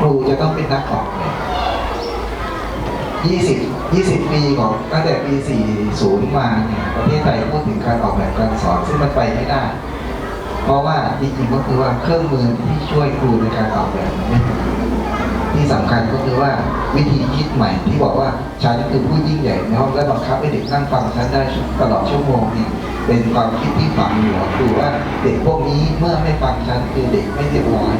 ครูจะต้องเป็นนักออกแบบยี่สิบยี่สิบปีของตั้งแต่ปีสี่ศูนมาเนี่ยประเทศไทยพูดถึงการออกแบบการสอนซึ่งมันไปไม่ได้ เพราะว่าจริงๆก็คือว่าเครื่องมือที่ช่วยครูในการออกแบบนไม่ที่สำคัญก็คือว่าวิธีคิดใหม่ที่บอกว่าฉันคือผู้ยิ่งใหญ่ในห้องและบังคับให้เด็กนั่งฟังฉันได้ตลอดชั่วโมงนี่เป็นความคิดที่ฝังอยู่คือว่าเด็กพวกนี้เมื่อไม่ฟังฉันคือเด็กไม่เรียบร้อย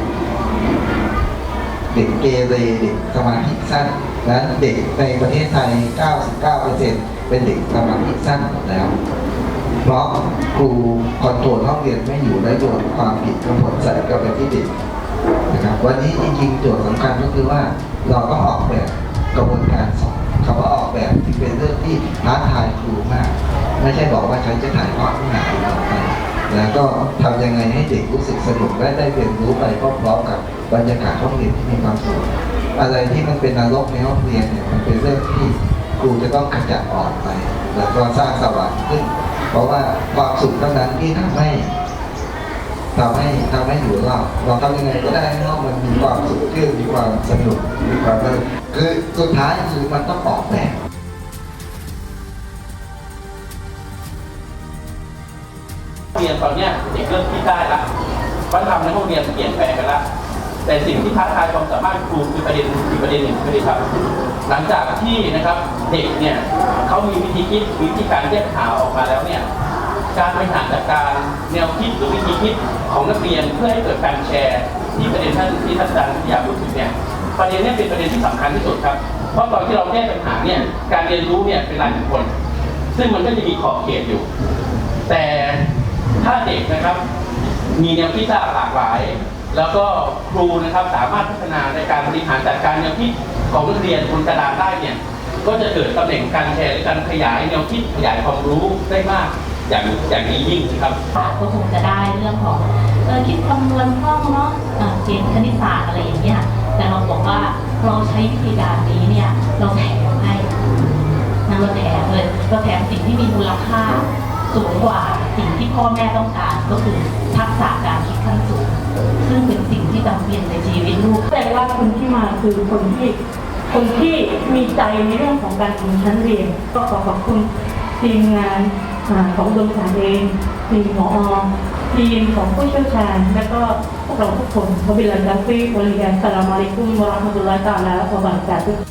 เด็กเกเรเด็กสมาธิสั้นและเด็กในประเทศไทย 99%เป็นเด็กสมาธิสั้นแล้วเพราะครูคอนโทรลห้องเรียนไม่อยู่และโยนความผิดทั้งหมดใส่กับไปที่เด็กนะครับวันนี้จริงๆโจทย์สำคัญก็คือว่าเราต้องออกแบบกระบวนการสอนคำว่าออกแบบที่เป็นเรื่องที่ท้าทายครูมาก ไม่ใช่บอกว่าฉันจะถ่ายทอดเนื้อหาต่อไป แล้วก็ทำยังไงให้เด็กรู้สึกสนุกและได้เรียนรู้ไปพร้อมๆกับบรรยากาศห้องเรียนที่มีความสุขอะไรที่มันเป็นนรกในห้องเรียนเนี่ยมันเป็นเรื่องที่ครูจะต้องขจัดออกไป แล้วก็สร้างสว่างขึ้น เพราะว่าความสุขเท่านั้นที่ทำให้ทำให้ทำให้อยู่รอดเราทำยังไงก็ได้ให้ห้องมันมีความสุขขึ้นมีความสนุกมีความเลิศคือสุดท้ายคือมันต้องออกแบบ เรียนตอนเนี้ยเด็กเริ่มคิดได้ละวัฒนธรรมในห้องเรียนเปลี่ยนแปลงกันละแต่สิ่งที่ท้าทายความสามารถครูคือประเด็นคือประเด็นหนึ่งคือประเด็นครับ หลังจากที่นะครับเด็กเนี่ยเขามีวิธีคิดวิธีการแก้ปัญหาออกมาแล้วเนี่ยการบริหารจัดการแนวคิดหรือวิธีคิดของนักเรียนเพื่อให้เกิดการแชร์ที่ประเด็นท่านที่ท่านอาจารย์วิทยาพูดถึงเนี่ยประเด็นนี้เป็นประเด็นที่สำคัญที่สุดครับ เพราะตอนที่เราแก้ปัญหาเนี่ยการเรียนรู้เนี่ยเป็นรายบุคคล ซึ่งมันก็จะมีขอบเขตอยู่ แต่ ถ้าเด็กนะครับ มีแนวคิดหลากหลาย แล้วก็ครูนะครับสามารถพัฒนาในการบริหารจัดการแนวคิดของนักเรียนบนกระดานได้เนี่ยก็จะเกิดตำแหน่งการแชร์หรือการขยายแนวคิดขยายความรู้ได้มากอย่างอย่างนี้ยิ่งนะครับก็คงจะได้เรื่องของเออคิดคำนวณคล่องเนาะเกณฑ์คณิตศาสตร์อะไรอย่างเงี้ยแต่เราบอกว่าเราใช้วิธีการนี้เนี่ยเราแถมให้นะเราแถมเลยเราแถมสิ่งที่มีมูลค่า สูงกว่าสิ่งที่พ่อแม่ต้องการก็คือทักษะการคิดขั้นสูง ซึ่งเป็นสิ่งที่จำเป็นในชีวิตลูกแสดงว่าคนที่มาคือคนที่คนที่มีใจในเรื่องของการถึงชั้นเรียน ก็ขอขอบคุณทีมงานของดวงสารเองทีมหมอทีมของผู้เชี่ยวชาญ และก็พวกเราทุกคนวบิลลาฮิวะลิยารสลามอะลัยกุมวะราะห์มะตุลลอฮิตะอาลาวะบะเรากาตุฮ์